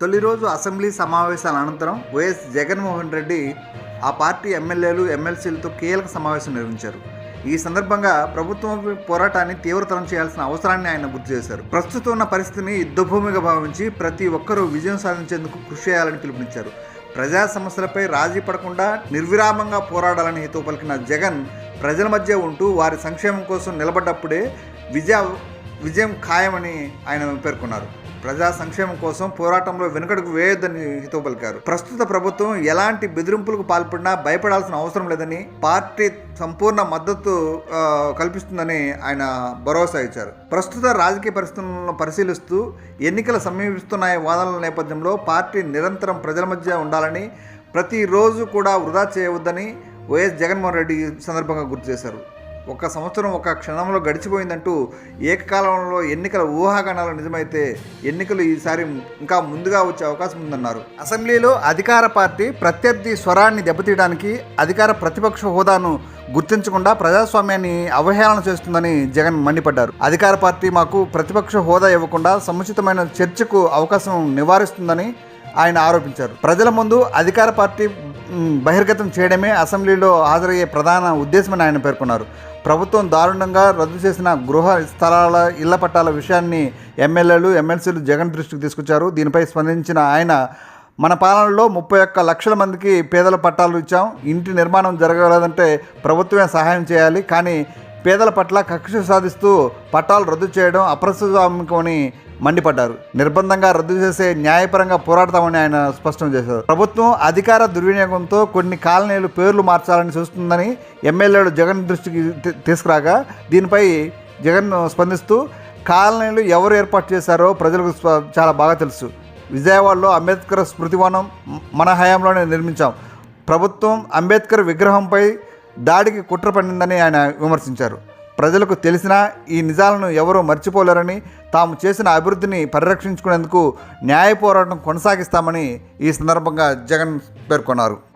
తొలి రోజు అసెంబ్లీ సమావేశాల అనంతరం వైఎస్ జగన్మోహన్ రెడ్డి ఆ పార్టీ ఎమ్మెల్యేలు ఎమ్మెల్సీలతో కీలక సమావేశం నిర్వహించారు. ఈ సందర్భంగా ప్రభుత్వం పోరాటాన్ని తీవ్రతరం చేయాల్సిన అవసరాన్ని ఆయన గుర్తు చేశారు. ప్రస్తుతం ఉన్న పరిస్థితిని యుద్ధభూమిగా భావించి ప్రతి ఒక్కరూ విజయం సాధించేందుకు కృషి చేయాలని పిలుపునిచ్చారు. ప్రజా సమస్యలపై రాజీ పడకుండా నిర్విరామంగా పోరాడాలని హితవు పలికిన జగన్ ప్రజల మధ్య ఉంటూ వారి సంక్షేమం కోసం నిలబడ్డప్పుడే విజయ విజయం ఖాయమని ఆయన పేర్కొన్నారు. ప్రజా సంక్షేమం కోసం పోరాటంలో వెనుకడుగు వేయొద్దని హితవు పలికారు ప్రస్తుత ప్రభుత్వం ఎలాంటి బెదిరింపులకు పాల్పడినా భయపడాల్సిన అవసరం లేదని పార్టీ సంపూర్ణ మద్దతు కల్పిస్తుందని ఆయన భరోసా ఇచ్చారు. ప్రస్తుత రాజకీయ పరిస్థితులను పరిశీలిస్తూ ఎన్నికలు సమీపిస్తున్నాయి వాదనల నేపథ్యంలో పార్టీ నిరంతరం ప్రజల మధ్య ఉండాలని ప్రతిరోజు కూడా వృధా చేయవద్దని వైఎస్ జగన్మోహన్ రెడ్డి సందర్భంగా గుర్తు చేశారు. ఒక సంవత్సరం ఒక క్షణంలో గడిచిపోయిందంటూ ఏకకాలంలో ఎన్నికల ఊహాగానాలు నిజమైతే ఎన్నికలు ఈసారి ఇంకా ముందుగా వచ్చే అవకాశం ఉందన్నారు. అసెంబ్లీలో అధికార పార్టీ ప్రత్యర్థి స్వరాన్ని దెబ్బతీయడానికి అధికార ప్రతిపక్ష హోదాను గుర్తించకుండా ప్రజాస్వామ్యాన్ని అవహేళన చేస్తుందని జగన్ మండిపడ్డారు. అధికార పార్టీ మాకు ప్రతిపక్ష హోదా ఇవ్వకుండా సముచితమైన చర్చకు అవకాశం నివారిస్తుందని ఆయన ఆరోపించారు. ప్రజల ముందు అధికార పార్టీ బహిర్గతం చేయడమే అసెంబ్లీలో హాజరయ్యే ప్రధాన ఉద్దేశమని ఆయన పేర్కొన్నారు. ప్రభుత్వం దారుణంగా రద్దు చేసిన గృహ స్థలాల ఇళ్ళ పట్టాల విషయాన్ని ఎమ్మెల్యేలు ఎమ్మెల్సీలు జగన్ దృష్టికి తీసుకొచ్చారు. దీనిపై స్పందించిన ఆయన మన పాలనలో ముప్పై ఒక్క లక్షల మందికి పేదల పట్టాలు ఇచ్చాం. ఇంటి నిర్మాణం జరగలేదంటే ప్రభుత్వమే సహాయం చేయాలి. కానీ పేదల పట్ల కక్ష సాధిస్తూ పట్టాలు రద్దు చేయడం అప్రస్తుతాత్మకమని మండిపడ్డారు. నిర్బంధంగా రద్దు చేసే న్యాయపరంగా పోరాడతామని ఆయన స్పష్టం చేశారు. ప్రభుత్వం అధికార దుర్వినియోగంతో కొన్ని కాలనీలు పేర్లు మార్చాలని చూస్తుందని ఎమ్మెల్యేలు జగన్ దృష్టికి తీసుకురాగా దీనిపై జగన్ స్పందిస్తూ కాలనీలు ఎవరు ఏర్పాటు చేశారో ప్రజలకు చాలా బాగా తెలుసు. విజయవాడలో అంబేద్కర్ స్మృతివనం మన హయాంలోనే నిర్మించాం. ప్రభుత్వం అంబేద్కర్ విగ్రహంపై దాడికి కుట్ర పడిందని ఆయన విమర్శించారు. ప్రజలకు తెలిసినా ఈ నిజాలను ఎవరూ మర్చిపోలేరని తాము చేసిన అభివృద్ధిని పరిరక్షించుకునేందుకు న్యాయ పోరాటం కొనసాగిస్తామని ఈ సందర్భంగా జగన్ పేర్కొన్నారు.